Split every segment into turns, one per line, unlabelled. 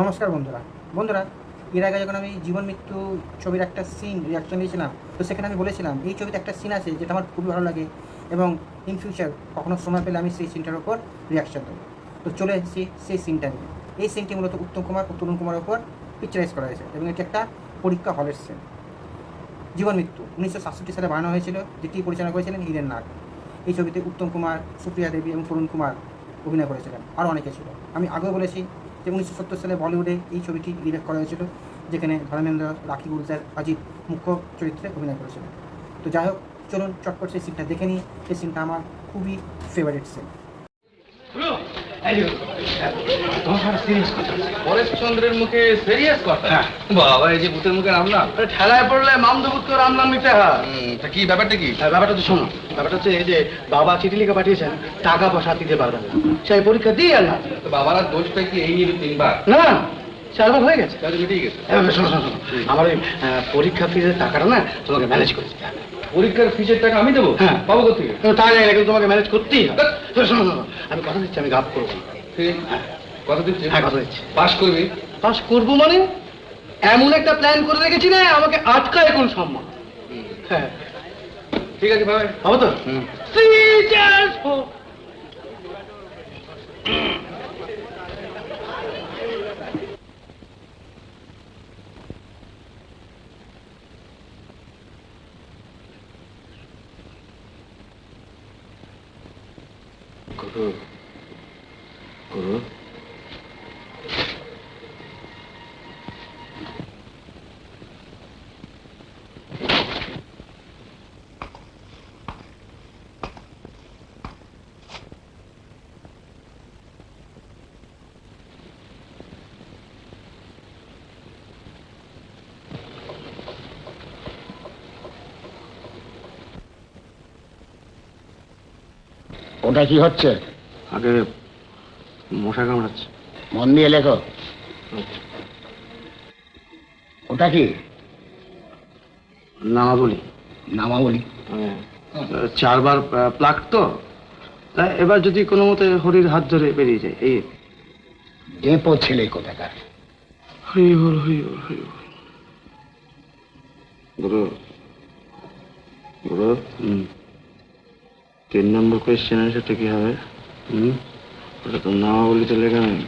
নমস্কার বন্ধুরা। বন্ধুরা, এর আগে যখন আমি জীবন মৃত্যু ছবির একটা সিন রিয়াকশন দিয়েছিলাম তো সেখানে আমি বলেছিলাম, এই ছবিতে একটা সিন আছে যেটা আমার খুবই ভালো লাগে এবং ইন ফিউচার কখনো সময় পেলে আমি সেই সিনটার ওপর রিয়াকশন দেবো তো চলে এসেছি সেই সিনটা নিয়ে। এই সিনটি মূলত উত্তম কুমার ও তরুণ কুমারের ওপর পিকচারাইজ করা হয়েছে এবং এটি একটা পরীক্ষা হলের সিন জীবন মৃত্যু, উনিশশো সাতষট্টি সালে বানানো হয়েছিল, যেটি পরিচালনা করেছিলেন হিরেন নাগ। এই ছবিতে উত্তম কুমার, সুপ্রিয়া দেবী এবং তরুণ কুমার অভিনয় করেছিলেন। আরও অনেকে ছিল। আমি আগেও বলেছি যে উনিশশো সত্তর সালে বলিউডে এই ছবিটি রিমেক করা হয়েছিল, যেখানে ধর্মেন্দ্র, রাখি গুলজার অজিত মুখ্য চরিত্রে অভিনয় করেছিল তো যাই হোক, চলুন চটপট সেই সিনটা দেখে নিই। সেই সিনটা আমার খুবই ফেভারিট সিন
পরেশ মুখে সিরিয়াস কথা?
হ্যাঁ।
বাবা এই যে ভূতের মুখে রাম
ঠেলায় পড়লে নিতে হয়।
তা কি ব্যাপারটা কি?
ব্যাপারটা তো শোনো। ব্যাপারটা হচ্ছে এই যে বাবা চিঠি লিখে পাঠিয়েছেন টাকা পয়সা দিতে পারবেন না। সেই পরীক্ষা দিয়ে না।
দোষটা কি এই নিয়ে তিনবার?
না চারবার হয়ে গেছে। হ্যাঁ, আমার ওই পরীক্ষা ফিজের টাকাটা না তোমাকে ম্যানেজ করে দিতে হবে।
পরীক্ষার ফিজের টাকা আমি দেবো?
হ্যাঁ।
পাবো কোথেকে
তা জানি না কিন্তু তোমাকে ম্যানেজ করতেই হবে। শোনো, শোনো আমি কথা দিচ্ছি আমি গাপ করব
কথা দিচ্ছি?
হ্যাঁ কথা দিচ্ছি।
পাস করবি?
পাস করব মানে? এমন একটা প্ল্যান করে রেখেছি না আমাকে আটকায় কোন সম্মান। হ্যাঁ।
ঠিক আছে ভাই
হবে তো? 可是
可能
ওটা কি হচ্ছে?
আগে মশা কামড়াচ্ছে।
মন দিয়ে লেখো। ওটা কি?
নামাবলি।
নামাবলী।
চারবার প্লাক তো। তাই এবার যদি কোনো মতে হরির হাত ধরে বেরিয়ে যায় এই
ডেপো ছেলে কোথাকার?
হরি বল হরি বল হরি বল। গুরু গুরু তিন নম্বর কোয়েশ্চেনের সাথে কি হবে। হুম? ওটা তো নামাবলিতে লেখা নেই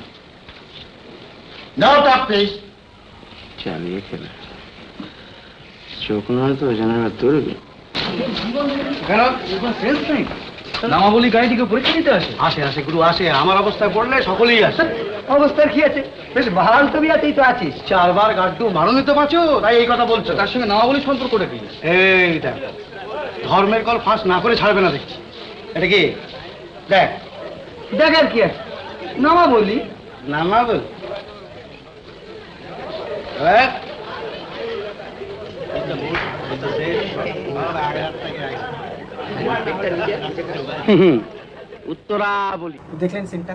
চালিয়ে খেলে। চোখ নয় তো জানা দৌড়বে নামাবলি গাড়ি থেকে পরীক্ষা দিতে আসে।
আসে আসে গুরু আসে। আমার অবস্থায় পড়লে সকলেই আসে।
অবস্থার কি আছে? বেশ ভালো ছবি আছেই তো আছিস।
চারবার গাড্ডু তো তাই এই কথা বলছো।
তার সঙ্গে নামাবলি সম্পর্কটা কি?
এই দেখ ধর্মের কল ফাঁস না করে ছাড়বে না দেখছি। এটা কি? দেখ।
দেখ আর কি আছে। নামা বলি।
না না বল। উত্তরা বলি
দেখলেন সিনটা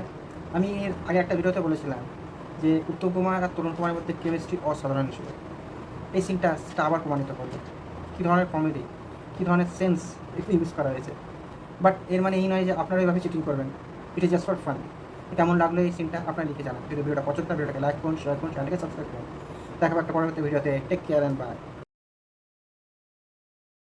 আমি এর আগে একটা ভিডিওতে বলেছিলাম যে উত্তম কুমার আর তরুণ কুমারের মধ্যে কেমিস্ট্রি অসাধারণ ছিল। এই সিনটা সেটা আবার প্রমাণিত করল। কী ধরনের কমেডি কী ধরনের সেন্স ইউজ করা হয়েছে। বাট এর মানে এই নয় যে আপনারা এইভাবে চিটিং করবেন। It is just for fun কেমন লাগল এই সিনটা আপনারা লিখে জানান যদি ভিডিওটা পছন্দ ভিডিওটাকে লাইক করুন শেয়ার করুন চ্যানেলকে সাবস্ক্রাইব করুন। দেখা হবে একটা পরবর্তী ভিডিওতে টেক কেয়ার অ্যান্ড বাই